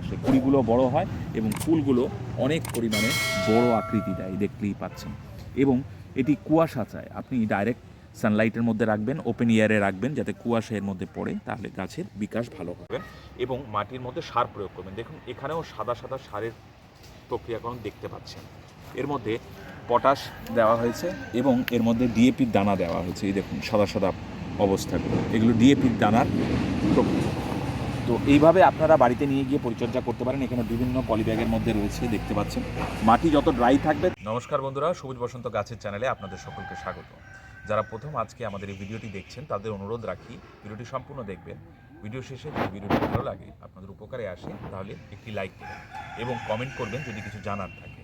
আসে। কুড়িগুলো বড় হয় এবং ফুলগুলো অনেক পরিমাণে বড় আকৃতি দেয়, দেখতেই পাচ্ছেন। এবং এটি কুয়াশা চায়। আপনি ডাইরেক্ট সানলাইটের মধ্যে রাখবেন ওপেন এয়ারে রাখবেন যাতে কুয়াশা এর মধ্যে পড়ে, তাহলে গাছের বিকাশ ভালো হবে এবং মাটির মধ্যে সার প্রয়োগ করবেন। দেখুন, এখানেও সাদা সাদা সারের প্রক্রিয়াকরণ দেখতে পাচ্ছেন। এর মধ্যে পটাশ দেওয়া হয়েছে এবং এর মধ্যে ডিএপির দানা দেওয়া হয়েছে। এই দেখুন, সাদা সাদা অবস্থাগুলো। এগুলো ডিএপির দানার প্রক্রিয়া। তো এইভাবে আপনারা বাড়িতে নিয়ে গিয়ে পরিচর্যা করতে পারেন। এখানে বিভিন্ন পলিব্যাগের মধ্যে রয়েছে, দেখতে পাচ্ছেন। মাটি যত ড্রাই থাকবে নমস্কার বন্ধুরা, সবুজ বসন্ত গাছের চ্যানেলে আপনাদের সকলকে স্বাগত। যারা প্রথম আজকে আমাদের এই ভিডিওটি দেখছেন, তাদের অনুরোধ রাখি, ভিডিওটি সম্পূর্ণ দেখবেন। ভিডিও শেষে যদি ভিডিওটি ভালো লাগে, আপনাদের উপকারে আসে, তাহলে একটি লাইক দেবেন এবং কমেন্ট করবেন যদি কিছু জানার থাকে।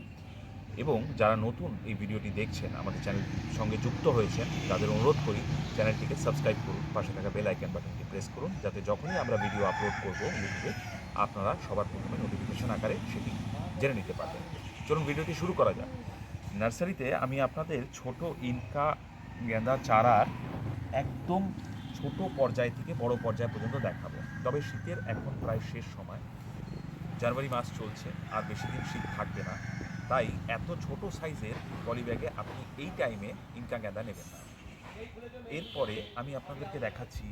এবং যারা নতুন এই ভিডিওটি দেখছেন, আমাদের চ্যানেল সঙ্গে যুক্ত হয়েছেন, তাদের অনুরোধ করি চ্যানেলটিকে সাবস্ক্রাইব করুন, পাশে থাকা বেল আইকন বাটনটি প্রেস করুন, যাতে যখনই আমরা ভিডিও আপলোড করব ইউটিউবে, আপনারা সবার প্রথমে নোটিফিকেশন আকারে সেটি জেনে নিতে পারবেন। চলুন ভিডিওটি শুরু করা যাক। নার্সারিতে আমি আপনাদের ছোট ইনকা গেঁদা চারার একদম ছোট পর্যায় থেকে বড় পর্যায় পর্যন্ত দেখাবো। তবে শীতের এখন প্রায় শেষ সময়। জানুয়ারি মাস চলছে, আর বেশি দিন শীত থাকবে না। তাই এত ছোট সাইজের পলিব্যাগে আপনি এই টাইমে ইনকা গেঁদা নেবেন না। এরপরে আমি আপনাদেরকে দেখাচ্ছি,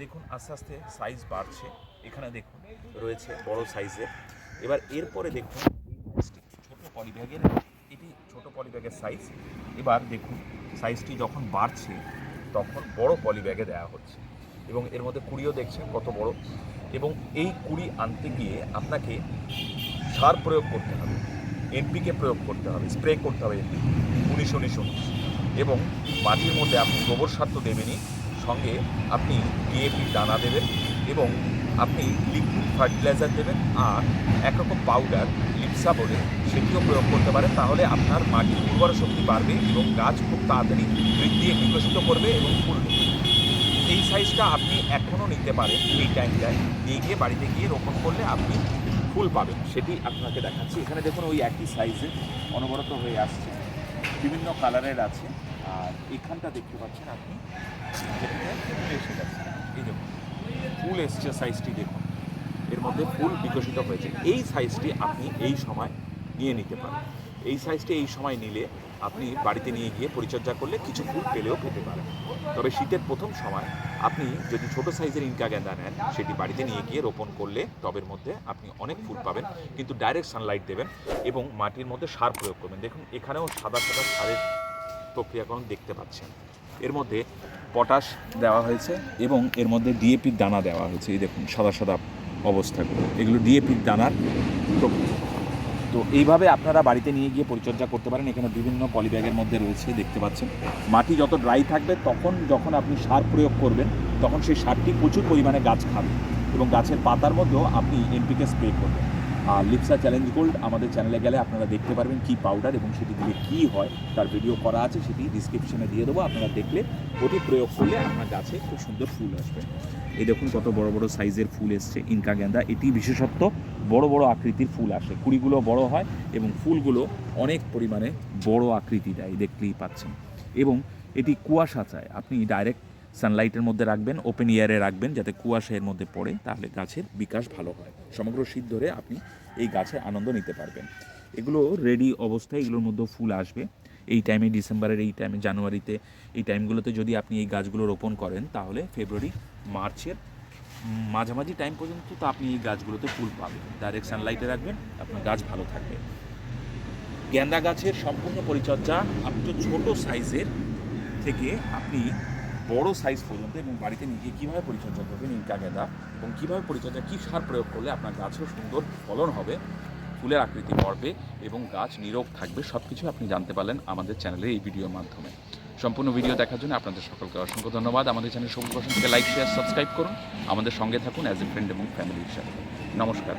দেখুন আস্তে আস্তে সাইজ বাড়ছে। এখানে দেখুন, রয়েছে বড় সাইজের। এবার এরপরে দেখুন, ছোট পলিব্যাগের এটি ছোট পলিব্যাগের সাইজ এবার দেখুন সাইজটি যখন বাড়ছে, তখন বড় পলিব্যাগে দেওয়া হচ্ছে। এবং এর মধ্যে কুড়িও দেখছেন কত বড়। এবং এই কুড়ি আনতে গিয়ে আপনাকে সার প্রয়োগ করতে হবে। এনপিকে প্রয়োগ করতে হবে, স্প্রে করতে হবে এনপিকে উনিশ উনিশ উনিশ। এবং মাটির মধ্যে আপনি গোবর সার তো দেবেনই, সঙ্গে আপনি ডিএপি দানা দেবেন এবং আপনি লিকুইড ফার্টিলাইজার দেবেন আর একরকম পাউডার লিপসা বলে সেটিও প্রয়োগ করতে পারেন, তাহলে আপনার মাটির উর্বর শক্তি বাড়বে এবং গাছ খুব তাড়াতাড়ি বৃদ্ধি বিকশিত করবে এবং ফুল দেবে এই সাইজটা আপনি এখনও নিতে পারেন, এই টাইমটায় নিয়ে গিয়ে বাড়িতে গিয়ে রোপণ করলে আপনি ফুল পাবেন। সেটি আপনাকে দেখাচ্ছি। এখানে দেখুন ওই একই সাইজে অনবরত হয়ে আসছে। বিভিন্ন কালারের আছে। আর এখানটা দেখতে পাচ্ছেন আপনি। এসে এই দেখুন, ফুল এসছে সাইজটি দেখুন। এর মধ্যে ফুল বিকশিত হয়েছে। এই সাইজটি আপনি এই সময় নিয়ে নিতে পারেন। এই সাইজটি এই সময় নিলে আপনি বাড়িতে নিয়ে গিয়ে পরিচর্যা করলে কিছু ফুল পেলেও পেতে পারেন। তবে শীতের প্রথম সময় আপনি যদি ছোট সাইজের ইনকা গেঁদা নেন, সেটি বাড়িতে নিয়ে গিয়ে রোপণ করলে টবের মধ্যে আপনি অনেক ফুল পাবেন, কিন্তু ডাইরেক্ট সানলাইট দেবেন এবং মাটির মধ্যে সার প্রয়োগ করবেন। দেখুন, এখানেও সাদা সাদা সারের প্রক্রিয়াকরণ দেখতে পাচ্ছেন। এর মধ্যে পটাশ দেওয়া হয়েছে এবং এর মধ্যে ডিএপির দানা দেওয়া হয়েছে। এই দেখুন, সাদা সাদা অবস্থাগুলো। এগুলো ডিএপির দানার তো এইভাবে আপনারা বাড়িতে নিয়ে গিয়ে পরিচর্যা করতে পারেন। এখানে বিভিন্ন পলিব্যাগের মধ্যে রয়েছে, দেখতে পাচ্ছেন। মাটি যত ড্রাই থাকবে, তখন যখন আপনি সার প্রয়োগ করবেন, তখন সেই সারটি প্রচুর পরিমাণে গাছ খাবে এবং গাছের পাতার মধ্যেও আপনি এনপিকে স্প্রে করবেন। আর লিপসা চ্যালেঞ্জ গোল্ড আমাদের চ্যানেলে গেলে আপনারা দেখতে পারবেন কি পাউডার এবং সেটি দিয়ে কী হয়। তার ভিডিও করা আছে, সেটি ডিসক্রিপশনে দিয়ে দেবো। আপনারা দেখলে ওটি প্রয়োগ করলে আপনার গাছে খুব সুন্দর ফুল আসবে। এই দেখুন কত বড় বড় সাইজের ফুল এসছে, ইনকা গেঁদা এটি বিশেষত্ব, বড় বড় আকৃতির ফুল আসে। কুড়িগুলো বড় হয় এবং ফুলগুলো অনেক পরিমাণে বড় আকৃতি দেয়, দেখতেই পাচ্ছেন। এবং এটি কুয়াশা চায়। আপনি ডাইরেক্ট সানলাইটের মধ্যে রাখবেন, ওপেন এয়ারে রাখবেন যাতে কুয়াশা এর মধ্যে পড়ে, তাহলে গাছের বিকাশ ভালো হয়। সমগ্র শীত ধরে আপনি এই গাছের আনন্দ নিতে পারবেন। এগুলো রেডি অবস্থায়, এগুলোর মধ্যে ফুল আসবে। এই টাইমে ডিসেম্বরের এই টাইমে জানুয়ারিতে, এই টাইমগুলোতে যদি আপনি এই গাছগুলো রোপণ করেন, তাহলে ফেব্রুয়ারি, মার্চের মাঝামাঝি টাইম পর্যন্ত তো আপনি এই গাছগুলোতে ফুল পাবেন। ডাইরেক্ট সানলাইটে রাখবেন, আপনার গাছ ভালো থাকবে। গেন্দা গাছের সম্পূর্ণ পরিচর্যা আপনি ছোটো সাইজের থেকে আপনি বড় সাইজ পর্যন্ত এবং বাড়িতে নিজে কীভাবে পরিচর্যা করবেন ইনকা গেঁদা এবং কীভাবে পরিচর্যা, কী সার প্রয়োগ করলে আপনার গাছেও সুন্দর ফলন হবে, ফুলের আকৃতি বাড়বে এবং গাছ নীরব থাকবে সব কিছু আপনি জানতে পারলেন আমাদের চ্যানেলের এই ভিডিওর মাধ্যমে। সম্পূর্ণ ভিডিও দেখার জন্য আপনাদের সকলকে অসংখ্য ধন্যবাদ। আমাদের চ্যানেল সবুজ বসন্তকে লাইক শেয়ার সাবস্ক্রাইব করুন। আমাদের সঙ্গে থাকুন অ্যাজ এ ফ্রেন্ড এবং ফ্যামিলির সাথে। নমস্কার